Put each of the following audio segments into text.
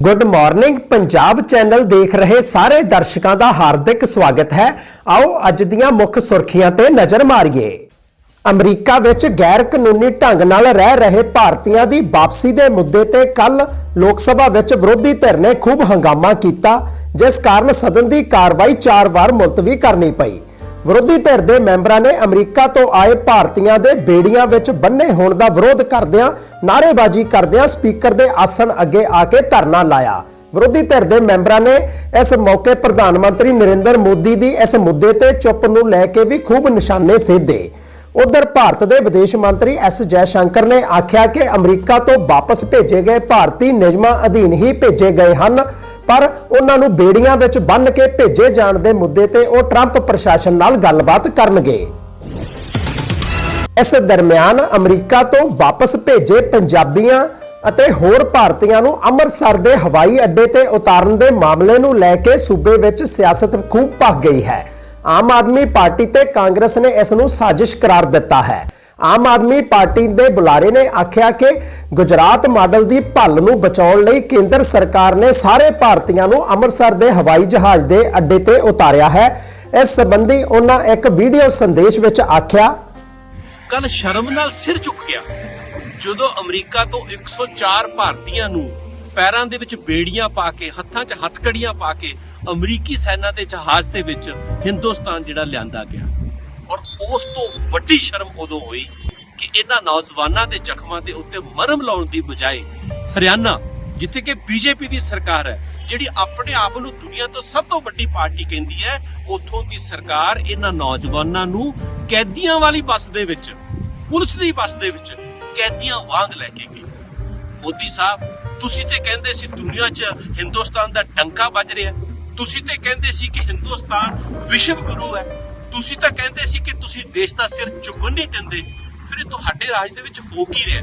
Good morning Punjab channel ਦੇਖ ਰਹੇ ਸਾਰੇ ਦਰਸ਼ਕਾਂ ਦਾ ਹਾਰਦਿਕ ਸਵਾਗਤ ਹੈ। ਆਓ ਅੱਜ ਦੀਆਂ ਮੁੱਖ ਸੁਰਖੀਆਂ ਤੇ ਨਜ਼ਰ ਮਾਰੀਏ। ਅਮਰੀਕਾ ਵਿੱਚ ਗੈਰ ਕਾਨੂੰਨੀ ਢੰਗ ਨਾਲ ਰਹਿ ਰਹੇ ਭਾਰਤੀਆਂ ਦੀ ਵਾਪਸੀ ਦੇ ਮੁੱਦੇ ਤੇ ਕੱਲ ਲੋਕ ਸਭਾ ਵਿੱਚ ਵਿਰੋਧੀ ਧਿਰ ਨੇ ਖੂਬ ਹੰਗਾਮਾ ਕੀਤਾ, ਜਿਸ ਕਾਰਨ ਸਦਨ ਦੀ ਕਾਰਵਾਈ ਚਾਰ ਵਾਰ ਮੁਲਤਵੀ ਕਰਨੀ ਪਈ। ਵਿਰੋਧੀ ਧਿਰ ਦੇ ਮੈਂਬਰਾਂ ਨੇ ਅਮਰੀਕਾ ਤੋਂ ਆਏ ਭਾਰਤੀਆਂ ਦੇ ਬੇੜੀਆਂ ਵਿੱਚ ਬੰਨੇ ਹੋਣ ਦਾ ਵਿਰੋਧ ਕਰਦਿਆਂ ਨਾਅਰੇਬਾਜ਼ੀ ਕਰਦਿਆਂ ਸਪੀਕਰ ਦੇ ਆਸਣ ਅੱਗੇ ਆ ਕੇ ਧਰਨਾ ਲਾਇਆ। ਵਿਰੋਧੀ ਧਿਰ ਦੇ ਮੈਂਬਰਾਂ ਨੇ ਇਸ ਮੌਕੇ ਪ੍ਰਧਾਨ ਮੰਤਰੀ ਨਰਿੰਦਰ ਮੋਦੀ ਦੀ ਇਸ ਮੁੱਦੇ ਤੇ ਚੁੱਪ ਨੂੰ ਲੈ ਕੇ ਵੀ ਖੂਬ ਨਿਸ਼ਾਨੇ ਸੇਧੇ। ਉਧਰ ਭਾਰਤ ਦੇ ਵਿਦੇਸ਼ ਮੰਤਰੀ ਐਸ ਜੈਸ਼ੰਕਰ ਨੇ ਆਖਿਆ ਕਿ ਅਮਰੀਕਾ ਤੋਂ ਵਾਪਸ ਭੇਜੇ ਗਏ ਭਾਰਤੀ ਨਿਯਮਾਂ ਅਧੀਨ ਹੀ ਭੇਜੇ ਗਏ ਹਨ। ਪਰ ਉਹਨਾਂ ਨੂੰ ਬੇੜੀਆਂ ਵਿੱਚ ਬੰਨ੍ਹ ਕੇ ਭੇਜੇ ਜਾਣ ਦੇ ਮੁੱਦੇ ਤੇ ਉਹ ਟਰੰਪ ਪ੍ਰਸ਼ਾਸਨ ਨਾਲ ਗੱਲਬਾਤ ਕਰਨਗੇ। ਇਸ ਦਰਮਿਆਨ ਅਮਰੀਕਾ ਤੋਂ ਵਾਪਸ ਭੇਜੇ ਪੰਜਾਬੀਆਂ ਅਤੇ ਹੋਰ ਭਾਰਤੀਆਂ ਨੂੰ ਅੰਮ੍ਰਿਤਸਰ ਦੇ ਹਵਾਈ ਅੱਡੇ ਤੇ ਉਤਾਰਨ ਦੇ ਮਾਮਲੇ ਨੂੰ ਲੈ ਕੇ ਸੂਬੇ ਵਿੱਚ ਸਿਆਸਤ ਖੂਬ ਭਖ ਗਈ ਹੈ। ਆਮ ਆਦਮੀ ਪਾਰਟੀ ਤੇ ਕਾਂਗਰਸ ਨੇ ਇਸ ਨੂੰ ਸਾਜ਼ਿਸ਼ ਕਰਾਰ ਦਿੱਤਾ ਹੈ। ਆਮ ਆਦਮੀ ਪਾਰਟੀ ਦੇ ਬੁਲਾਰੇ ਨੇ ਆਖਿਆ ਕਿ ਗੁਜਰਾਤ ਮਾਡਲ ਦੀ ਭੱਲ ਨੂੰ ਬਚਾਉਣ ਲਈ ਕੇਂਦਰ ਸਰਕਾਰ ਨੇ ਸਾਰੇ ਭਾਰਤੀਆਂ ਨੂੰ ਅੰਮ੍ਰਿਤਸਰ ਦੇ ਹਵਾਈ ਜਹਾਜ਼ ਦੇ ਅੱਡੇ ਤੇ ਉਤਾਰਿਆ ਹੈ। ਇਸ ਸੰਬੰਧੀ ਉਹਨਾਂ ਇੱਕ ਵੀਡੀਓ ਸੰਦੇਸ਼ ਵਿੱਚ ਆਖਿਆ ਕੱਲ ਸ਼ਰਮ ਨਾਲ ਸਿਰ ਝੁਕ ਗਿਆ। ਜਦੋਂ ਅਮਰੀਕਾ ਤੋਂ 104 ਭਾਰਤੀਆਂ ਨੂੰ ਪੈਰਾਂ ਦੇ ਵਿੱਚ ਬੇੜੀਆਂ ਪਾ ਕੇ, ਹੱਥਾਂ 'ਚ ਹੱਥਕੜੀਆਂ ਪਾ ਕੇ ਅਮਰੀਕੀ ਸੈਨਾ ਦੇ ਜਹਾਜ਼ ਦੇ ਵਿੱਚ ਹਿੰਦੁਸਤਾਨ ਜਿਹੜਾ ਲਿਆਂਦਾ ਗਿਆ। ਔਰ ਉਸ ਤੋਂ ਵੱਡੀ ਸ਼ਰਮ ਉਦੋਂ ਹੋਈ ਕਿ ਇਹਨਾਂ ਨੌਜਵਾਨਾਂ ਦੇ ਜ਼ਖਮਾਂ ਦੇ ਉੱਤੇ ਮਰਮ ਲਾਉਣ ਦੀ ਬਜਾਏ ਹਰਿਆਣਾ, ਜਿੱਥੇ ਕਿ ਬੀਜੇਪੀ ਦੀ ਸਰਕਾਰ ਹੈ, ਜਿਹੜੀ ਆਪਣੇ ਆਪ ਨੂੰ ਦੁਨੀਆ ਤੋਂ ਸਭ ਤੋਂ ਵੱਡੀ ਪਾਰਟੀ ਕਹਿੰਦੀ ਹੈ, ਉੱਥੋਂ ਦੀ ਸਰਕਾਰ ਇਹਨਾਂ ਨੌਜਵਾਨਾਂ ਨੂੰ ਕੈਦੀਆਂ ਵਾਲੀ ਬੱਸ ਦੇ ਵਿੱਚ, ਪੁਲਿਸ ਦੀ ਬੱਸ ਦੇ ਵਿੱਚ ਕੈਦੀਆਂ ਵਾਂਗ ਲੈ ਕੇ ਗਈ। ਮੋਦੀ ਸਾਹਿਬ, ਤੁਸੀਂ ਤੇ ਕਹਿੰਦੇ ਸੀ ਦੁਨੀਆ 'ਚ ਹਿੰਦੁਸਤਾਨ ਦਾ ਡੰਕਾ ਵੱਜ ਰਿਹਾ ਤੁਸੀਂ ਤੇ ਕਹਿੰਦੇ ਸੀ ਕਿ ਹਿੰਦੁਸਤਾਨ ਵਿਸ਼ਵ ਗੁਰੂ ਹੈ। ਤੁਸੀਂ ਤਾਂ ਕਹਿੰਦੇ ਸੀ ਕਿ ਤੁਸੀਂ ਦੇਸ਼ ਦਾ ਸਿਰ ਝੁਕਣ ਨਹੀਂ ਦਿੰਦੇ। ਫਿਰ ਇਹ ਤੁਹਾਡੇ ਰਾਜ ਦੇ ਵਿੱਚ ਹੋ ਕੀ ਰਿਹਾ?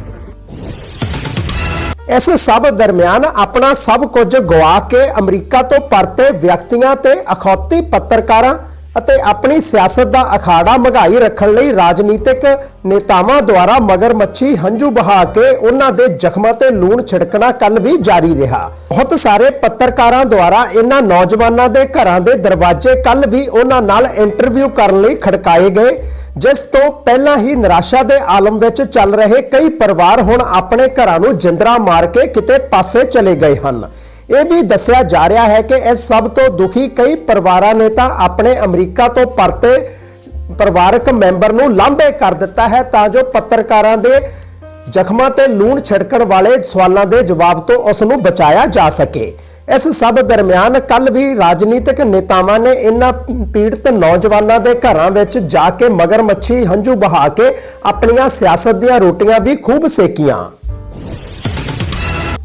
ਇਸ ਸਭ ਦਰਮਿਆਨ ਆਪਣਾ ਸਭ ਕੁਝ ਗਵਾ ਕੇ ਅਮਰੀਕਾ ਤੋਂ ਪਰਤੇ ਵਿਅਕਤੀਆਂ ਤੇ ਅਖੌਤੀ ਪੱਤਰਕਾਰਾਂ ਅਤੇ ਆਪਣੀ ਸਿਆਸਤ ਦਾ ਅਖਾੜਾ ਮਗਾਈ ਰੱਖਣ ਲਈ ਰਾਜਨੀਤਿਕ ਨੇਤਾਵਾਂ ਦੁਆਰਾ ਮਗਰਮੱਛੀ ਹੰਝੂ ਬਹਾ ਕੇ ਉਹਨਾਂ ਦੇ ਜ਼ਖਮਾਂ ਤੇ ਲੂਣ ਛਿੜਕਣਾ ਕੱਲ ਵੀ ਜਾਰੀ ਰਿਹਾ। ਬਹੁਤ ਸਾਰੇ ਪੱਤਰਕਾਰਾਂ ਦੁਆਰਾ ਇਹਨਾਂ ਨੌਜਵਾਨਾਂ ਦੇ ਘਰਾਂ ਦੇ ਦਰਵਾਜ਼ੇ ਕੱਲ ਵੀ ਉਹਨਾਂ ਨਾਲ ਇੰਟਰਵਿਊ ਕਰਨ ਲਈ ਖੜਕਾਏ ਗਏ, ਜਿਸ ਤੋਂ ਪਹਿਲਾਂ ਹੀ ਨਿਰਾਸ਼ਾ ਦੇ ਆਲਮ ਵਿੱਚ ਚੱਲ ਰਹੇ ਕਈ ਪਰਿਵਾਰ ਹੁਣ ਆਪਣੇ ਘਰਾਂ ਨੂੰ ਜਿੰਦਰਾ ਮਾਰ ਕੇ ਕਿਤੇ ਪਾਸੇ ਚਲੇ ਗਏ ਹਨ। ਇਹ ਵੀ ਦੱਸਿਆ ਜਾ ਰਿਹਾ ਹੈ ਕਿ ਇਸ ਸਭ ਤੋਂ ਦੁਖੀ ਕਈ ਪਰਿਵਾਰਾਂ ਨੇ ਤਾਂ ਆਪਣੇ ਅਮਰੀਕਾ ਤੋਂ ਪਰਤੇ ਪਰਿਵਾਰਕ ਮੈਂਬਰ ਨੂੰ ਲਾਂਭੇ ਕਰ ਦਿੱਤਾ ਹੈ ਤਾਂ ਜੋ ਪੱਤਰਕਾਰਾਂ ਦੇ ਜ਼ਖਮਾਂ ਤੇ ਲੂਣ ਛਿੜਕਣ ਵਾਲੇ ਸਵਾਲਾਂ ਦੇ ਜਵਾਬ ਤੋਂ ਉਸ ਨੂੰ ਬਚਾਇਆ ਜਾ ਸਕੇ। ਇਸ ਸਭ ਦਰਮਿਆਨ ਕੱਲ ਵੀ ਰਾਜਨੀਤਿਕ ਨੇਤਾਵਾਂ ਨੇ ਇਨ੍ਹਾਂ ਪੀੜਤ ਨੌਜਵਾਨਾਂ ਦੇ ਘਰਾਂ ਵਿੱਚ ਜਾ ਕੇ ਮਗਰਮੱਛੀ ਹੰਝੂ ਬਹਾ ਕੇ ਆਪਣੀਆਂ ਸਿਆਸਤ ਦੀਆਂ ਰੋਟੀਆਂ ਵੀ ਖੂਬ ਸੇਕੀਆਂ।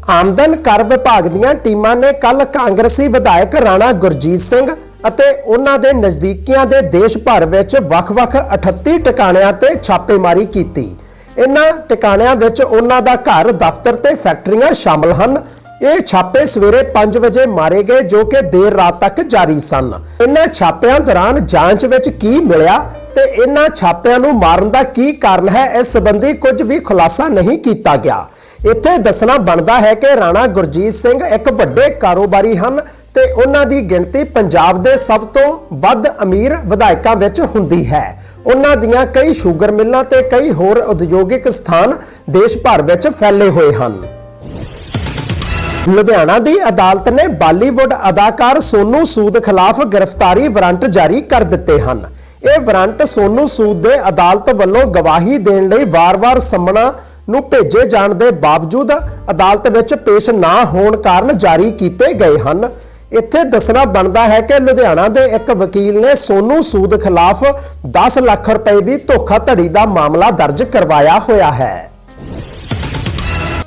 ਆਮਦਨ ਕਰ ਵਿਭਾਗ ਦੀਆਂ ਟੀਮਾਂ ਨੇ ਕੱਲ ਕਾਂਗਰਸੀ ਵਿਧਾਇਕ ਰਾਣਾ ਗੁਰਜੀਤ ਸਿੰਘ ਅਤੇ ਉਹਨਾਂ ਦੇ ਨਜ਼ਦੀਕੀਆਂ ਦੇ ਦੇਸ਼ ਭਰ ਵਿੱਚ ਵੱਖ-ਵੱਖ 38 ਟਿਕਾਣਿਆਂ ਤੇ ਛਾਪੇਮਾਰੀ ਕੀਤੀ। ਇਨ੍ਹਾਂ ਟਿਕਾਣਿਆਂ ਵਿੱਚ ਉਹਨਾਂ ਦਾ ਘਰ, ਦਫ਼ਤਰ ਤੇ ਫੈਕਟਰੀਆਂ ਸ਼ਾਮਲ ਹਨ। ਇਹ ਛਾਪੇ ਸਵੇਰੇ 5 ਵਜੇ ਮਾਰੇ ਗਏ ਜੋ ਕਿ ਦੇਰ ਰਾਤ ਤੱਕ ਜਾਰੀ ਸਨ। ਇਹਨਾਂ ਛਾਪਿਆਂ ਦੌਰਾਨ ਜਾਂਚ ਵਿੱਚ ਕੀ ਮਿਲਿਆ ਤੇ ਇਹਨਾਂ ਛਾਪਿਆਂ ਨੂੰ ਮਾਰਨ ਦਾ ਕੀ ਕਾਰਨ ਹੈ, ਇਸ ਸੰਬੰਧੀ ਕੁਝ ਵੀ ਖੁਲਾਸਾ ਨਹੀਂ ਕੀਤਾ ਗਿਆ। ਇੱਥੇ ਦੱਸਣਾ ਬਣਦਾ ਹੈ ਕਿ ਰਾਣਾ ਗੁਰਜੀਤ ਸਿੰਘ ਇੱਕ ਵੱਡੇ ਕਾਰੋਬਾਰੀ ਹਨ ਤੇ ਉਹਨਾਂ ਦੀ ਗਿਣਤੀ ਪੰਜਾਬ ਦੇ ਸਭ ਤੋਂ ਵੱਧ ਅਮੀਰ ਵਿਧਾਇਕਾਂ ਵਿੱਚ ਹੁੰਦੀ ਹੈ। ਉਹਨਾਂ ਦੀਆਂ ਕਈ ਸ਼ੂਗਰ ਮਿੱਲਾਂ ਤੇ ਕਈ ਹੋਰ ਉਦਯੋਗਿਕ ਸਥਾਨ ਦੇਸ਼ ਭਰ ਵਿੱਚ ਫੈਲੇ ਹੋਏ ਹਨ। ਲੁਧਿਆਣਾ ਦੀ ਅਦਾਲਤ ਨੇ ਬਾਲੀਵੁੱਡ ਅਦਾਕਾਰ ਸੋਨੂ ਸੂਦ ਖਿਲਾਫ ਗ੍ਰਿਫਤਾਰੀ ਵਾਰੰਟ ਜਾਰੀ ਕਰ ਦਿੱਤੇ ਹਨ। ਇਹ ਵਾਰੰਟ ਸੋਨੂ ਸੂਦ ਦੇ ਅਦਾਲਤ ਵੱਲੋਂ ਗਵਾਹੀ ਦੇਣ ਲਈ ਵਾਰ-ਵਾਰ ਸੰਮਣਾ ਨੂੰ ਭੇਜੇ ਜਾਣ ਦੇ ਬਾਵਜੂਦ ਅਦਾਲਤ ਵਿੱਚ ਪੇਸ਼ ਨਾ ਹੋਣ ਕਾਰਨ ਜਾਰੀ ਕੀਤੇ ਗਏ ਹਨ। ਇੱਥੇ ਦੱਸਣਾ ਬਣਦਾ ਹੈ ਕਿ ਲੁਧਿਆਣਾ ਦੇ ਇੱਕ ਵਕੀਲ ਨੇ ਸੋਨੂ ਸੂਦ ਖਿਲਾਫ 10 ਲੱਖ ਰੁਪਏ ਦੀ ਧੋਖਾਧੜੀ ਦਾ ਮਾਮਲਾ ਦਰਜ ਕਰਵਾਇਆ ਹੋਇਆ ਹੈ।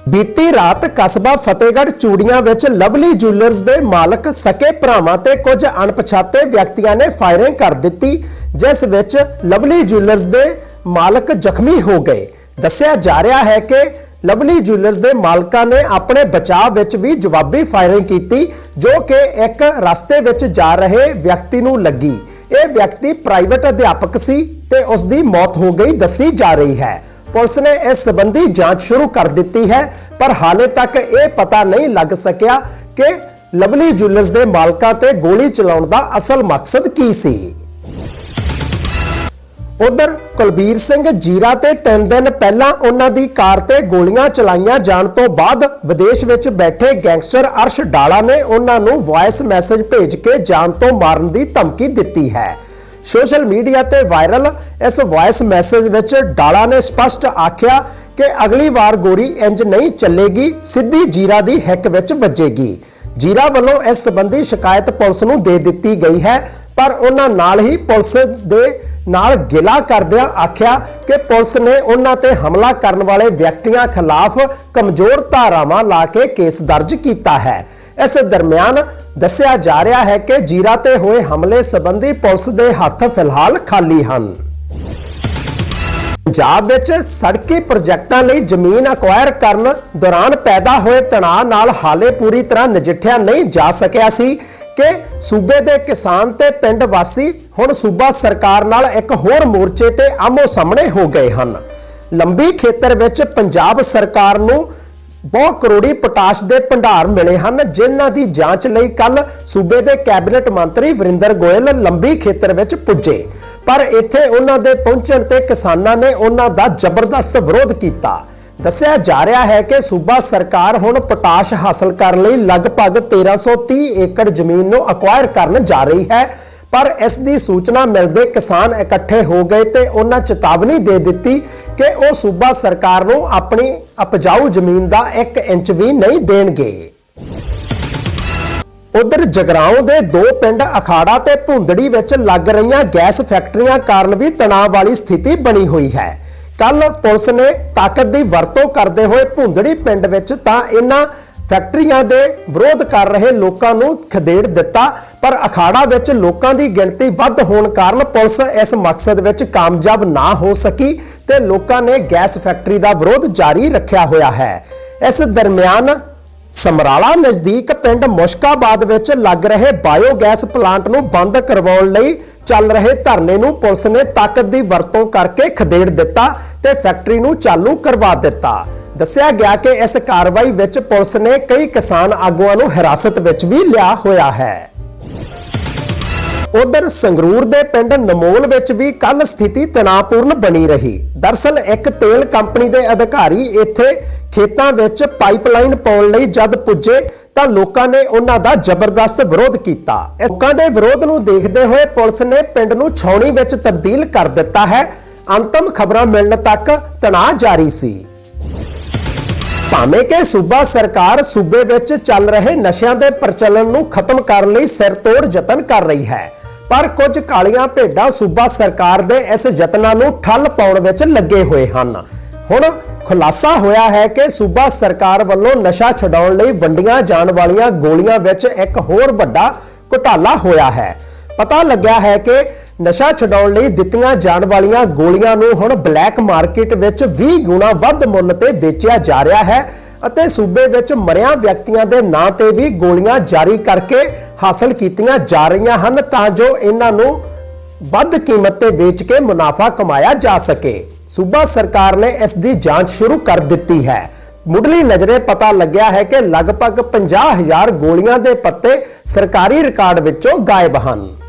ਬੀਤੀ ਰਾਤ ਕਸਬਾ ਫਤਿਹਗੜ੍ਹ ਚੂੜੀਆਂ ਵਿੱਚ ਲਵਲੀ ਜੁਐਲਰਸ ਦੇ ਮਾਲਕ ਸਕੇ ਭਰਾਵਾਂ ਤੇ ਕੁਝ ਅਣਪਛਾਤੇ ਵਿਅਕਤੀਆਂ ਨੇ ਫਾਇਰਿੰਗ ਕਰ ਦਿੱਤੀ, ਜਿਸ ਵਿੱਚ ਲਵਲੀ ਜੁਐਲਰਸ ਦੇ ਮਾਲਕ ਜ਼ਖਮੀ ਹੋ ਗਏ। ਦੱਸਿਆ ਜਾ ਰਿਹਾ ਹੈ ਕਿ ਲਵਲੀ ਜੁਐਲਰਸ ਦੇ ਮਾਲਕਾਂ ਨੇ ਆਪਣੇ ਬਚਾਅ ਵਿੱਚ ਵੀ ਜਵਾਬੀ ਫਾਇਰਿੰਗ ਕੀਤੀ, ਜੋ ਕਿ ਇੱਕ ਰਸਤੇ ਵਿੱਚ ਜਾ ਰਹੇ ਵਿਅਕਤੀ ਨੂੰ ਲੱਗੀ। ਇਹ ਵਿਅਕਤੀ ਪ੍ਰਾਈਵੇਟ ਅਧਿਆਪਕ ਸੀ ਤੇ ਉਸ ਦੀ ਮੌਤ ਹੋ ਗਈ ਦੱਸੀ ਜਾ ਰਹੀ ਹੈ। ਪੁਲਿਸ ਨੇ ਇਸ ਸੰਬੰਧੀ ਜਾਂਚ ਸ਼ੁਰੂ ਕਰ ਦਿੱਤੀ ਹੈ, ਪਰ ਹਾਲੇ ਤੱਕ ਇਹ ਪਤਾ ਨਹੀਂ ਲੱਗ ਸਕਿਆ ਕਿ ਲਵਲੀ ਜੁਐਲਰਸ ਦੇ ਮਾਲਕਾਂ ਤੇ ਗੋਲੀ ਚਲਾਉਣ ਦਾ ਅਸਲ ਮਕਸਦ ਕੀ ਸੀ। ਉਧਰ ਕੁਲਬੀਰ ਸਿੰਘ ਜੀਰਾ ਤੇ 3 ਦਿਨ ਪਹਿਲਾਂ ਉਹਨਾਂ ਦੀ ਕਾਰ ਤੇ ਗੋਲੀਆਂ ਚਲਾਈਆਂ ਜਾਣ ਤੋਂ ਬਾਅਦ ਵਿਦੇਸ਼ ਵਿੱਚ ਬੈਠੇ ਗੈਂਗਸਟਰ ਅਰਸ਼ ਡਾਲਾ ਨੇ ਉਹਨਾਂ ਨੂੰ ਵਾਇਸ ਮੈਸੇਜ ਭੇਜ ਕੇ ਜਾਨ ਤੋਂ ਮਾਰਨ ਦੀ ਧਮਕੀ ਦਿੱਤੀ ਹੈ। ਸੋਸ਼ਲ ਮੀਡੀਆ ਤੇ ਵਾਇਰਲ ਇਸ ਵਾਇਸ ਮੈਸੇਜ ਵਿੱਚ ਡਾਲਾ ਨੇ ਸਪਸ਼ਟ ਆਖਿਆ ਕਿ ਅਗਲੀ ਵਾਰ ਗੋਰੀ ਇੰਜ ਨਹੀਂ ਚੱਲੇਗੀ, ਸਿੱਧੀ ਜੀਰਾ ਦੀ ਹਿੱਕ ਵਿੱਚ ਵੱਜੇਗੀ। ਜੀਰਾ ਵੱਲੋਂ ਇਸ ਸੰਬੰਧੀ ਸ਼ਿਕਾਇਤ ਪੁਲਿਸ ਨੂੰ ਦੇ ਦਿੱਤੀ ਗਈ ਹੈ, ਪਰ ਉਹਨਾਂ ਨਾਲ ਹੀ ਪੁਲਿਸ ਦੇ ਨਾਲ ਗਿਲਾ ਕਰਦਿਆਂ ਆਖਿਆ ਕਿ ਪੁਲਿਸ ਨੇ ਉਹਨਾਂ ਤੇ ਹਮਲਾ ਕਰਨ ਵਾਲੇ ਵਿਅਕਤੀਆਂ ਖਿਲਾਫ ਕਮਜ਼ੋਰ ਧਾਰਾਵਾਂ ਲਾ ਕੇ ਕੇਸ ਦਰਜ ਕੀਤਾ ਹੈ। ਇਸ ਦਰਮਿਆਨ ਦੱਸਿਆ ਜਾ ਰਿਹਾ ਹੈ ਕਿ ਜੀਰਾ ਤੇ ਹੋਏ ਹਮਲੇ ਸੰਬੰਧੀ ਪੁਲਿਸ ਦੇ ਹੱਥ ਫਿਲਹਾਲ ਖਾਲੀ ਹਨ। ਪੰਜਾਬ ਵਿੱਚ ਸੜਕੀ ਪ੍ਰੋਜੈਕਟਾਂ ਲਈ ਜ਼ਮੀਨ ਅਕਵਾਇਰ ਕਰਨ ਦੌਰਾਨ ਪੈਦਾ ਹੋਏ ਤਣਾਅ ਨਾਲ ਹਾਲੇ ਪੂਰੀ ਤਰ੍ਹਾਂ ਨਜਿੱਠਿਆ ਨਹੀਂ ਜਾ ਸਕਿਆ ਸੀ। ਕਿ ਸੂਬੇ ਦੇ ਕਿਸਾਨ ਤੇ ਪਿੰਡ ਵਾਸੀ ਹੁਣ ਸੂਬਾ ਸਰਕਾਰ ਨਾਲ ਇੱਕ ਹੋਰ ਮੋਰਚੇ ਤੇ ਆਮੋ ਸਾਹਮਣੇ ਹੋ ਗਏ ਹਨ। ਲੰਬੀ ਖੇਤਰ ਵਿੱਚ ਪੰਜਾਬ ਸਰਕਾਰ ਨੂੰ ਬਹੁਤ ਕਰੋੜੀ ਪੋਟਾਸ਼ ਦੇ ਭੰਡਾਰ ਮਿਲੇ ਹਨ, ਜਿਨ੍ਹਾਂ ਦੀ ਜਾਂਚ ਲਈ ਕੱਲ ਸੂਬੇ ਦੇ ਕੈਬਨਿਟ ਮੰਤਰੀ ਵਰਿੰਦਰ ਗੋਇਲ ਲੰਬੀ ਖੇਤਰ ਵਿੱਚ ਪੁੱਜੇ। ਪਰ ਇੱਥੇ ਉਹਨਾਂ ਦੇ ਪਹੁੰਚਣ ਤੇ ਕਿਸਾਨਾਂ ਨੇ ਉਹਨਾਂ ਦਾ ਜ਼ਬਰਦਸਤ ਵਿਰੋਧ ਕੀਤਾ। ਦੱਸਿਆ ਜਾ ਰਿਹਾ ਹੈ ਕਿ ਸੂਬਾ ਸਰਕਾਰ ਹੁਣ ਪੋਟਾਸ਼ ਹਾਸਲ ਕਰਨ ਲਈ ਲਗਭਗ 1330 ਏਕੜ ਜ਼ਮੀਨ ਨੂੰ ਅਕਵਾਇਰ ਕਰਨ ਜਾ ਰਹੀ ਹੈ। ਪਰ ਇਸ ਦੀ ਸੂਚਨਾ ਮਿਲਦੇ ਕਿਸਾਨ ਇਕੱਠੇ ਹੋ ਗਏ ਤੇ ਉਹਨਾਂ ਚੇਤਾਵਨੀ ਦੇ ਦਿੱਤੀ ਕਿ ਉਹ ਸੂਬਾ ਸਰਕਾਰ ਨੂੰ ਆਪਣੀ ਉਪਜਾਊ ਜ਼ਮੀਨ ਦਾ 1 ਇੰਚ ਵੀ ਨਹੀਂ ਦੇਣਗੇ। ਉਧਰ ਜਗਰਾਉਂ ਦੇ ਦੋ ਪਿੰਡ ਅਖਾੜਾ ਤੇ ਭੁੰਦੜੀ ਵਿੱਚ ਲੱਗ ਰਹੀਆਂ ਗੈਸ ਫੈਕਟਰੀਆਂ ਕਾਰਨ ਵੀ ਤਣਾਅ ਵਾਲੀ ਸਥਿਤੀ ਬਣੀ ਹੋਈ ਹੈ। ਕੱਲ ਪੁਲਿਸ ਨੇ ਤਾਕਤ ਦੀ ਵਰਤੋਂ ਕਰਦੇ ਹੋਏ ਭੁੰਦੜੀ ਪਿੰਡ ਵਿੱਚ ਤਾਂ ਇਹਨਾਂ ਫੈਕਟਰੀਆਂ ਦੇ ਵਿਰੋਧ ਕਰ ਰਹੇ ਲੋਕਾਂ ਨੂੰ ਖਦੇੜ ਦਿੱਤਾ, ਪਰ ਅਖਾੜਾ ਵਿੱਚ ਲੋਕਾਂ ਦੀ ਗਿਣਤੀ ਵੱਧ ਹੋਣ ਕਾਰਨ ਪੁਲਿਸ ਇਸ ਮਕਸਦ ਵਿੱਚ ਕਾਮਯਾਬ ਨਾ ਹੋ ਸਕੀ ਤੇ ਲੋਕਾਂ ਨੇ ਗੈਸ ਫੈਕਟਰੀ ਦਾ ਵਿਰੋਧ ਜਾਰੀ ਰੱਖਿਆ ਹੋਇਆ ਹੈ। ਇਸ ਦਰਮਿਆਨ ਸਮਰਾਲਾ ਨਜ਼ਦੀਕ ਪਿੰਡ ਮੁਸ਼ਕਾਬਾਦ ਵਿੱਚ ਲੱਗ ਰਹੇ ਬਾਇਓਗੈਸ ਪਲਾਂਟ ਨੂੰ ਬੰਦ ਕਰਵਾਉਣ ਲਈ ਚੱਲ ਰਹੇ ਧਰਨੇ ਨੂੰ ਪੁਲਿਸ ਨੇ ਤਾਕਤ ਦੀ ਵਰਤੋਂ ਕਰਕੇ ਖਦੇੜ ਦਿੱਤਾ ਤੇ ਫੈਕਟਰੀ ਨੂੰ ਚਾਲੂ ਕਰਵਾ ਦਿੱਤਾ। ਦੱਸਿਆ ਗਿਆ ਕਿ ਇਸ ਕਾਰਵਾਈ ਵਿੱਚ ਪੁਲਿਸ ਨੇ ਕਈ ਕਿਸਾਨ ਆਗੂਆਂ ਨੂੰ ਹਿਰਾਸਤ ਵਿੱਚ ਵੀ ਲਿਆ ਹੋਇਆ ਹੈ। ਉਧਰ ਸੰਗਰੂਰ ਦੇ ਪਿੰਡ ਨਮੋਲ ਵਿੱਚ ਵੀ ਕੱਲ ਸਥਿਤੀ ਤਣਾਅਪੂਰਨ ਬਣੀ ਰਹੀ। ਦਰਸਲ ਇੱਕ ਤੇਲ ਕੰਪਨੀ ਦੇ ਅਧਿਕਾਰੀ ਇੱਥੇ ਖੇਤਾਂ ਵਿੱਚ ਪਾਈਪਲਾਈਨ ਪਾਉਣ ਲਈ ਜਦ ਪੁੱਜੇ ਤਾਂ ਲੋਕਾਂ ਨੇ ਉਹਨਾਂ ਦਾ ਜ਼ਬਰਦਸਤ ਵਿਰੋਧ ਕੀਤਾ। ਲੋਕਾਂ ਦੇ ਵਿਰੋਧ ਨੂੰ ਦੇਖਦੇ ਹੋਏ ਪੁਲਿਸ ਨੇ ਪਿੰਡ ਨੂੰ ਛਾਉਣੀ ਵਿੱਚ ਤਬਦੀਲ ਕਰ ਦਿੱਤਾ ਹੈ। ਅੰਤਮ ਖਬਰਾਂ ਮਿਲਣ ਤੱਕ ਤਣਾਅ ਜਾਰੀ ਸੀ। ਭਾਵੇਂ ਕਿ ਸੂਬਾ ਸਰਕਾਰ ਸੂਬੇ ਵਿੱਚ ਚੱਲ ਰਹੇ ਨਸ਼ਿਆਂ ਦੇ ਪ੍ਰਚਲਨ ਨੂੰ ਖਤਮ ਕਰਨ ਲਈ ਸਿਰਤੋੜ ਯਤਨ ਕਰ ਰਹੀ ਹੈ ਪਰ ਕੁਝ ਕਾਲੀਆਂ ਭੇਡਾਂ ਸੂਬਾ ਸਰਕਾਰ ਦੇ ਇਸ ਯਤਨਾਂ ਨੂੰ ਠੱਲ ਪਾਉਣ ਵਿੱਚ ਲੱਗੇ ਹੋਏ ਹਨ। ਹੁਣ ਖੁਲਾਸਾ ਹੋਇਆ ਹੈ ਕਿ ਸੂਬਾ ਸਰਕਾਰ ਵੱਲੋਂ ਨਸ਼ਾ ਛਡਾਉਣ ਲਈ ਵੰਡੀਆਂ ਜਾਣ ਵਾਲੀਆਂ ਗੋਲੀਆਂ ਵਿੱਚ ਇੱਕ ਹੋਰ ਵੱਡਾ ਘੁਟਾਲਾ ਹੋਇਆ ਹੈ। ਪਤਾ ਲੱਗਿਆ ਹੈ ਕਿ ਨਸ਼ਾ ਛਡਾਉਣ ਲਈ ਦਿੱਤੀਆਂ ਜਾਣ ਵਾਲੀਆਂ ਗੋਲੀਆਂ ਨੂੰ ਹੁਣ ਬਲੈਕ ਮਾਰਕੀਟ ਵਿੱਚ 20 ਗੁਣਾ ਵੱਧ ਮੁੱਲ ਤੇ ਵੇਚਿਆ ਜਾ ਰਿਹਾ ਹੈ ਅਤੇ ਸੂਬੇ ਵਿੱਚ ਮਰਿਆਂ ਵਿਅਕਤੀਆਂ ਦੇ ਨਾਂ ਤੇ ਵੀ ਗੋਲੀਆਂ ਜਾਰੀ ਕਰਕੇ ਹਾਸਲ ਕੀਤੀਆਂ ਜਾ ਰਹੀਆਂ ਹਨ ਤਾਂ ਜੋ ਇਹਨਾਂ ਨੂੰ ਵੱਧ ਕੀਮਤ ਤੇ ਵੇਚ ਕੇ ਮੁਨਾਫਾ ਕਮਾਇਆ ਜਾ ਸਕੇ। ਸੂਬਾ ਸਰਕਾਰ ਨੇ ਇਸ ਦੀ ਜਾਂਚ ਸ਼ੁਰੂ ਕਰ ਦਿੱਤੀ ਹੈ। ਮੁੱਢਲੀ ਨਜ਼ਰੇ ਪਤਾ ਲੱਗਿਆ ਹੈ ਕਿ ਲਗਭਗ 50000 ਗੋਲੀਆਂ ਦੇ ਪੱਤੇ ਸਰਕਾਰੀ ਰਿਕਾਰਡ ਵਿੱਚੋਂ ਗਾਇਬ ਹਨ।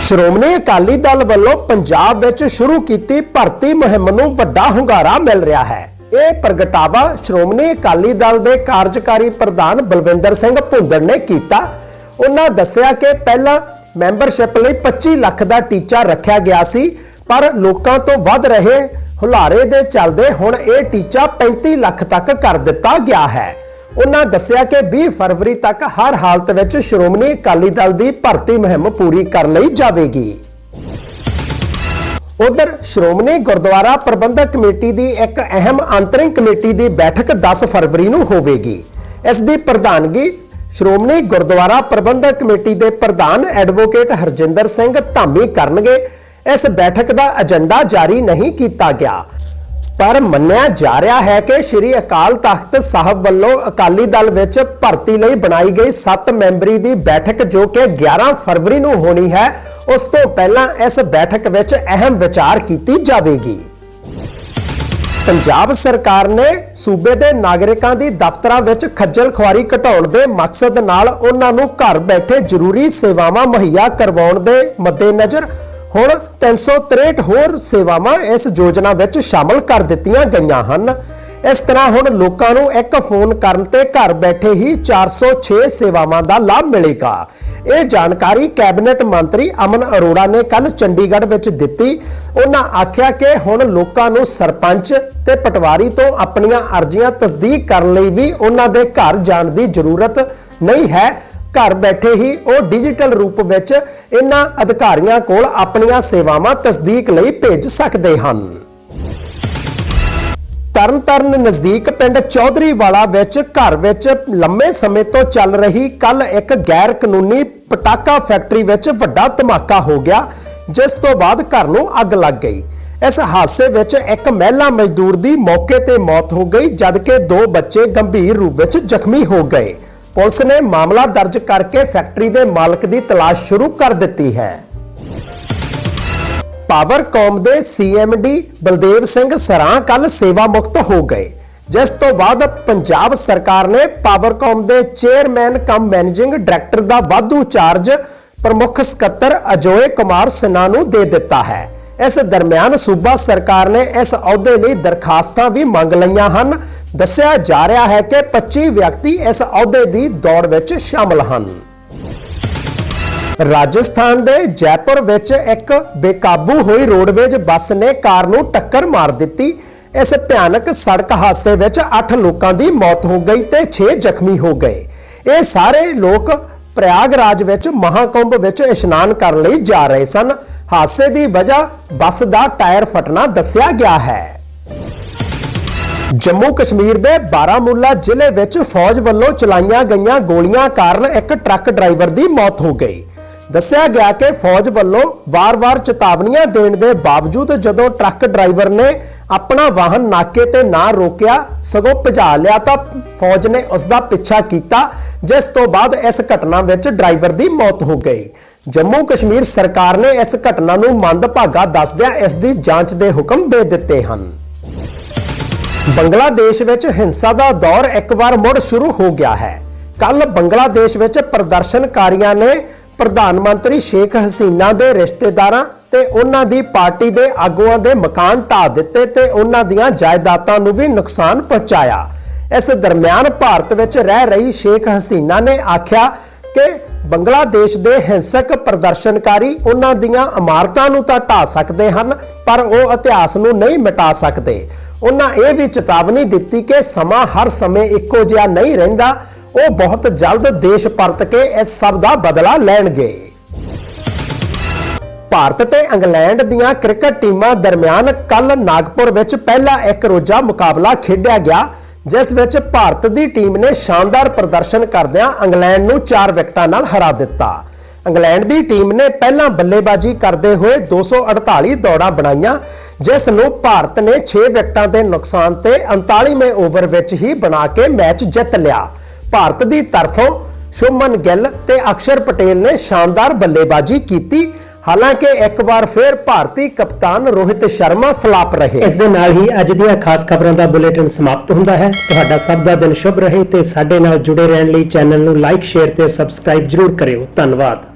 ਸ਼੍ਰੋਮਣੀ ਅਕਾਲੀ ਦਲ ਵੱਲੋਂ ਪੰਜਾਬ ਵਿੱਚ ਸ਼ੁਰੂ ਕੀਤੀ ਭਰਤੀ ਮੁਹਿੰਮ ਨੂੰ ਵੱਡਾ ਹੁੰਗਾਰਾ ਮਿਲ ਰਿਹਾ ਹੈ। ਇਹ ਪ੍ਰਗਟਾਵਾ ਸ਼੍ਰੋਮਣੀ ਅਕਾਲੀ ਦਲ ਦੇ ਕਾਰਜਕਾਰੀ ਪ੍ਰਧਾਨ ਬਲਵਿੰਦਰ ਸਿੰਘ ਭੁੰਦੜ ਨੇ ਕੀਤਾ। ਉਹਨਾਂ ਦੱਸਿਆ ਕਿ ਪਹਿਲਾਂ ਮੈਂਬਰਸ਼ਿਪ ਲਈ 25 ਲੱਖ ਦਾ ਟੀਚਾ ਰੱਖਿਆ ਗਿਆ ਸੀ, ਪਰ ਲੋਕਾਂ ਤੋਂ ਵੱਧ ਰਹੇ ਹੁਲਾਰੇ ਦੇ ਚੱਲਦੇ ਹੁਣ ਇਹ ਟੀਚਾ 35 ਲੱਖ ਤੱਕ ਕਰ ਦਿੱਤਾ ਗਿਆ ਹੈ। ਉਹਨਾਂ ਦੱਸਿਆ ਕਿ 20 ਫਰਵਰੀ ਤੱਕ ਹਰ ਹਾਲਤ ਵਿੱਚ ਸ਼੍ਰੋਮਣੀ ਅਕਾਲੀ ਦਲ ਦੀ ਭਰਤੀ ਮੁਹਿੰਮ ਪੂਰੀ ਕਰ ਲਈ ਜਾਵੇਗੀ। ਉਧਰ ਸ਼੍ਰੋਮਣੀ ਗੁਰਦੁਆਰਾ ਪ੍ਰਬੰਧਕ ਕਮੇਟੀ ਦੀ ਇੱਕ ਅਹਿਮ ਅੰਤਰਿੰਗ ਕਮੇਟੀ ਦੀ ਬੈਠਕ 10 ਫਰਵਰੀ ਨੂੰ ਹੋਵੇਗੀ। ਇਸ ਦੀ ਪ੍ਰਧਾਨਗੀ ਸ਼੍ਰੋਮਣੀ ਗੁਰਦੁਆਰਾ ਪ੍ਰਬੰਧਕ ਕਮੇਟੀ ਦੇ ਪ੍ਰਧਾਨ ਐਡਵੋਕੇਟ ਹਰਜਿੰਦਰ ਸਿੰਘ ਧਾਮੀ ਕਰਨਗੇ। ਇਸ ਬੈਠਕ ਦਾ ਏਜੰਡਾ ਜਾਰੀ ਨਹੀਂ ਕੀਤਾ ਗਿਆ। ਪਰ ਮੰਨਿਆ ਜਾ ਰਿਹਾ ਹੈ ਕਿ ਸ੍ਰੀ ਅਕਾਲ ਤਖਤ ਸਾਹਿਬ ਵੱਲੋਂ ਅਕਾਲੀ ਦਲ ਵਿੱਚ ਭਰਤੀ ਲਈ ਬਣਾਈ ਗਈ 7 ਮੈਂਬਰੀ ਦੀ ਬੈਠਕ ਜੋ ਕਿ 11 ਫਰਵਰੀ ਨੂੰ ਹੋਣੀ ਹੈ, ਉਸ ਤੋਂ ਪਹਿਲਾਂ ਇਸ ਬੈਠਕ ਵਿੱਚ ਅਹਿਮ ਵਿਚਾਰ ਕੀਤੀ ਜਾਵੇਗੀ। ਪੰਜਾਬ ਸਰਕਾਰ ਨੇ ਸੂਬੇ ਦੇ ਨਾਗਰਿਕਾਂ ਦੀ ਦਫ਼ਤਰਾਂ ਵਿੱਚ ਖੱਜਲ ਖੁਆਰੀ ਘਟਾਉਣ ਦੇ ਮਕਸਦ ਨਾਲ ਉਹਨਾਂ ਨੂੰ ਘਰ ਬੈਠੇ ਜ਼ਰੂਰੀ ਸੇਵਾਵਾਂ ਮੁਹੱਈਆ ਕਰਵਾਉਣ ਦੇ ਮੱਦੇਨਜ਼ਰ ਹੁਣ 363 ਹੋਰ ਸੇਵਾਵਾਂ ਇਸ ਯੋਜਨਾ ਵਿੱਚ ਸ਼ਾਮਲ ਕਰ ਦਿੱਤੀਆਂ ਗਈਆਂ ਹਨ। ਇਸ ਤਰ੍ਹਾਂ ਹੁਣ ਲੋਕਾਂ ਨੂੰ ਇੱਕ ਫੋਨ ਕਰਨ ਤੇ ਘਰ ਬੈਠੇ ਹੀ 406 ਸੇਵਾਵਾਂ ਦਾ ਲਾਭ ਮਿਲੇਗਾ। ਇਹ ਜਾਣਕਾਰੀ ਕੈਬਨਿਟ ਮੰਤਰੀ ਅਮਨ ਅਰੋੜਾ ਨੇ ਕੱਲ ਚੰਡੀਗੜ੍ਹ ਵਿੱਚ ਦਿੱਤੀ। ਉਹਨਾਂ ਆਖਿਆ ਕਿ ਹੁਣ ਲੋਕਾਂ ਨੂੰ ਸਰਪੰਚ ਤੇ ਪਟਵਾਰੀ ਤੋਂ ਆਪਣੀਆਂ ਅਰਜ਼ੀਆਂ ਤਸਦੀਕ ਕਰਨ ਲਈ ਵੀ ਉਹਨਾਂ ਦੇ ਘਰ ਜਾਣ ਦੀ ਜ਼ਰੂਰਤ ਨਹੀਂ ਹੈ। ਘਰ ਬੈਠੇ ਹੀ ਉਹ ਡਿਜੀਟਲ ਰੂਪ ਵਿੱਚ ਇਹਨਾਂ ਅਧਿਕਾਰੀਆਂ ਕੋਲ ਆਪਣੀਆਂ ਸੇਵਾਵਾਂ ਤਸਦੀਕ ਲਈ ਭੇਜ ਸਕਦੇ ਹਨ। ਤਰਨਤਾਰਨ ਨਜ਼ਦੀਕ ਪਿੰਡ ਚੌਧਰੀ ਵਾਲਾ ਵਿੱਚ ਘਰ ਵਿੱਚ ਲੰਮੇ ਸਮੇਂ ਤੋਂ ਚੱਲ ਰਹੀ ਕੱਲ ਇੱਕ ਗੈਰ ਕਾਨੂੰਨੀ ਪਟਾਕਾ ਫੈਕਟਰੀ ਵਿੱਚ ਵੱਡਾ ਧਮਾਕਾ ਹੋ ਗਿਆ, ਜਿਸ ਤੋਂ ਬਾਅਦ ਘਰ ਨੂੰ ਅੱਗ ਲੱਗ ਗਈ। ਇਸ ਹਾਦਸੇ ਵਿੱਚ ਇੱਕ ਮਹਿਲਾ ਮਜ਼ਦੂਰ ਦੀ ਮੌਕੇ ਤੇ ਮੌਤ ਹੋ ਗਈ, ਜਦਕਿ ਦੋ ਬੱਚੇ ਗੰਭੀਰ ਰੂਪ ਵਿੱਚ ਜ਼ਖਮੀ ਹੋ ਗਏ। ਪੁਲਿਸ ਨੇ ਮਾਮਲਾ ਦਰਜ ਕਰਕੇ ਫੈਕਟਰੀ ਦੇ ਮਾਲਕ ਦੀ ਤਲਾਸ਼ ਸ਼ੁਰੂ ਕਰ ਦਿੱਤੀ ਹੈ। ਪਾਵਰਕੌਮ ਦੇ ਸੀਐਮਡੀ ਬਲਦੇਵ ਸਿੰਘ ਸਰਾਂ ਕੱਲ ਸੇਵਾ ਮੁਕਤ ਹੋ ਗਏ, ਜਿਸ ਤੋਂ ਬਾਅਦ ਪੰਜਾਬ ਸਰਕਾਰ ਨੇ ਪਾਵਰਕੌਮ ਦੇ ਚੇਅਰਮੈਨ ਕਮ ਮੈਨੇਜਿੰਗ ਡਾਇਰੈਕਟਰ ਦਾ ਵਾਧੂ ਚਾਰਜ ਪ੍ਰਮੁੱਖ ਸਕੱਤਰ ਅਜੋਏ ਕੁਮਾਰ ਸਿन्हा ਨੂੰ ਦੇ ਦਿੱਤਾ ਹੈ। ਇਸ ਦਰਮਿਆਨ ਸੂਬਾ ਸਰਕਾਰ ਨੇ ਇਸ ਅਹੁਦੇ ਲਈ ਦਰਖਾਸਤਾਂ ਵੀ ਮੰਗ ਲਈਆਂ ਹਨ। ਦੱਸਿਆ ਜਾ ਰਿਹਾ ਹੈ ਕਿ 25 ਵਿਅਕਤੀ ਇਸ ਅਹੁਦੇ ਦੀ ਦੌੜ ਵਿੱਚ ਸ਼ਾਮਲ ਹਨ। ਰਾਜਸਥਾਨ ਦੇ ਜੈਪੁਰ ਵਿੱਚ ਇੱਕ ਬੇਕਾਬੂ ਹੋਈ ਰੋਡਵੇਜ ਬੱਸ ਨੇ ਕਾਰ ਨੂੰ ਟੱਕਰ ਮਾਰ ਦਿੱਤੀ। ਇਸ ਭਿਆਨਕ ਸੜਕ ਹਾਦਸੇ ਵਿੱਚ 8 ਲੋਕਾਂ ਦੀ ਮੌਤ ਹੋ ਗਈ ਤੇ 6 ਜ਼ਖਮੀ ਹੋ ਗਏ। ਇਹ ਸਾਰੇ ਲੋਕ ਪ੍ਰਯਾਗਰਾਜ ਵਿੱਚ ਮਹਾਕੁੰਭ ਵਿੱਚ ਇਸ਼ਨਾਨ ਕਰਨ ਲਈ ਜਾ ਰਹੇ ਸਨ। ਹਾਦਸੇ ਦੀ ਵਜ੍ਹਾ ਬੱਸ ਦਾ ਟਾਇਰ ਫਟਣਾ ਦੱਸਿਆ ਗਿਆ ਹੈ। ਜੰਮੂ ਕਸ਼ਮੀਰ ਦੇ ਬਾਰਾਮੂਲਾ ਜ਼ਿਲ੍ਹੇ ਵਿੱਚ ਫੌਜ ਵੱਲੋਂ ਚਲਾਈਆਂ ਗਈਆਂ ਗੋਲੀਆਂ ਕਾਰਨ ਇੱਕ ਟਰੱਕ ਡਰਾਈਵਰ ਦੀ ਮੌਤ ਹੋ ਗਈ। ਦੱਸਿਆ ਗਿਆ ਕਿ ਫੌਜ ਵੱਲੋਂ ਵਾਰ-ਵਾਰ ਚੇਤਾਵਨੀਆਂ ਦੇਣ ਦੇ ਬਾਵਜੂਦ ਜਦੋਂ ਟਰੱਕ ਡਰਾਈਵਰ ਨੇ ਆਪਣਾ ਵਾਹਨ ਨਾਕੇ ਤੇ ਨਾ ਰੋਕਿਆ, ਸਗੋਂ ਭਜਾ ਲਿਆ ਤਾਂ ਫੌਜ ਨੇ ਉਸ ਦਾ ਪਿੱਛਾ ਕੀਤਾ, ਜਿਸ ਤੋਂ ਬਾਅਦ ਇਸ ਘਟਨਾ ਵਿੱਚ ਡਰਾਈਵਰ ਦੀ ਮੌਤ ਹੋ ਗਈ। ਜੰਮੂ ਕਸ਼ਮੀਰ ਸਰਕਾਰ ਨੇ ਇਸ ਘਟਨਾ ਨੂੰ ਮੰਦਭਾਗਾ ਦੱਸਦਿਆਂ ਇਸ ਦੀ ਜਾਂਚ ਦੇ ਹੁਕਮ ਦੇ ਦਿੱਤੇ ਹਨ। ਬੰਗਲਾਦੇਸ਼ ਵਿੱਚ ਹਿੰਸਾ ਦਾ ਦੌਰ ਇੱਕ ਵਾਰ ਮੁੜ ਸ਼ੁਰੂ ਹੋ ਗਿਆ ਹੈ। ਕੱਲ ਬੰਗਲਾਦੇਸ਼ ਵਿੱਚ ਪ੍ਰਦਰਸ਼ਨਕਾਰੀਆਂ ਨੇ ਪ੍ਰਧਾਨ ਮੰਤਰੀ ਸ਼ੇਖ ਹਸੀਨਾ ਦੇ ਰਿਸ਼ਤੇਦਾਰਾਂ ਤੇ ਉਹਨਾਂ ਦੀ ਪਾਰਟੀ ਦੇ ਆਗੂਆਂ ਦੇ ਮਕਾਨ ਢਾਹ ਦਿੱਤੇ ਤੇ ਉਹਨਾਂ ਦੀਆਂ ਜਾਇਦਾਦਾਂ ਨੂੰ ਵੀ ਨੁਕਸਾਨ ਪਹੁੰਚਾਇਆ। ਇਸ ਦਰਮਿਆਨ ਭਾਰਤ ਵਿੱਚ ਰਹਿ ਰਹੀ ਸ਼ੇਖ ਹਸੀਨਾ ਨੇ ਆਖਿਆ ਕਿ ਬੰਗਲਾਦੇਸ਼ ਦੇ ਹਿੰਸਕ ਪ੍ਰਦਰਸ਼ਨਕਾਰੀ ਉਹਨਾਂ ਦੀਆਂ ਇਮਾਰਤਾਂ ਨੂੰ ਤਾਂ ਢਾਹ ਸਕਦੇ ਹਨ, ਪਰ ਉਹ ਇਤਿਹਾਸ ਨੂੰ ਨਹੀਂ ਮਿਟਾ ਸਕਦੇ। ਉਹਨਾਂ ਇਹ ਵੀ ਚੇਤਾਵਨੀ ਦਿੱਤੀ ਕਿ ਸਮਾਂ ਹਰ ਸਮੇਂ ਇੱਕੋ ਜਿਹਾ ਨਹੀਂ ਰਹਿੰਦਾ ਉਹ ਬਹੁਤ ਜਲਦ ਦੇਸ਼ ਪਰਤ ਕੇ ਇਸ ਸਭ ਦਾ ਬਦਲਾ ਲੈਣਗੇ। ਭਾਰਤ ਤੇ ਇੰਗਲੈਂਡ ਦੀਆਂ ਕ੍ਰਿਕਟ ਟੀਮਾਂ ਦਰਮਿਆਨ ਕੱਲ ਨਾਗਪੁਰ ਵਿੱਚ ਪਹਿਲਾ ਇੱਕ ਰੋਜ਼ਾ ਮੁਕਾਬਲਾ ਖੇਡਿਆ ਗਿਆ, ਜਿਸ ਵਿੱਚ ਭਾਰਤ ਦੀ ਟੀਮ ਨੇ ਸ਼ਾਨਦਾਰ ਪ੍ਰਦਰਸ਼ਨ ਕਰਦਿਆਂ ਇੰਗਲੈਂਡ ਨੂੰ 4 ਵਿਕਟਾਂ ਨਾਲ ਹਰਾ ਦਿੱਤਾ। ਇੰਗਲੈਂਡ ਦੀ ਟੀਮ ਨੇ ਪਹਿਲਾਂ ਬੱਲੇਬਾਜ਼ੀ ਕਰਦੇ ਹੋਏ 248 ਦੌੜਾਂ ਬਣਾਈਆਂ, ਜਿਸ ਨੂੰ ਭਾਰਤ ਨੇ 6 ਵਿਕਟਾਂ ਦੇ ਨੁਕਸਾਨ ਤੇ 39ਵੇਂ ਓਵਰ ਵਿੱਚ ਹੀ ਬਣਾ ਕੇ ਮੈਚ ਜਿੱਤ ਲਿਆ। ਭਾਰਤ ਦੀ ਤਰਫੋਂ ਸ਼ੁਭਮਨ ਗਿੱਲ ਤੇ ਅਕਸ਼ਰ ਪਟੇਲ ਨੇ ਸ਼ਾਨਦਾਰ ਬੱਲੇਬਾਜ਼ੀ ਕੀਤੀ। ਹਾਲਾਂਕਿ ਇੱਕ ਵਾਰ ਫਿਰ ਭਾਰਤੀ ਕਪਤਾਨ ਰੋਹਿਤ ਸ਼ਰਮਾ ਫਲਾਪ ਰਹੇ। ਇਸ ਦੇ ਨਾਲ ਹੀ ਅੱਜ ਦੀਆਂ ਖਾਸ ਖਬਰਾਂ ਦਾ ਬੁਲੇਟਿਨ ਸਮਾਪਤ ਹੁੰਦਾ ਹੈ। ਤੁਹਾਡਾ ਸਭ ਦਾ ਦਿਨ ਸ਼ੁਭ ਰਹੇ ਤੇ ਸਾਡੇ ਨਾਲ ਜੁੜੇ ਰਹਿਣ ਲਈ ਚੈਨਲ ਨੂੰ ਲਾਈਕ, ਸ਼ੇਅਰ ਤੇ ਸਬਸਕ੍ਰਾਈਬ ਜਰੂਰ ਕਰਿਓ। ਧੰਨਵਾਦ।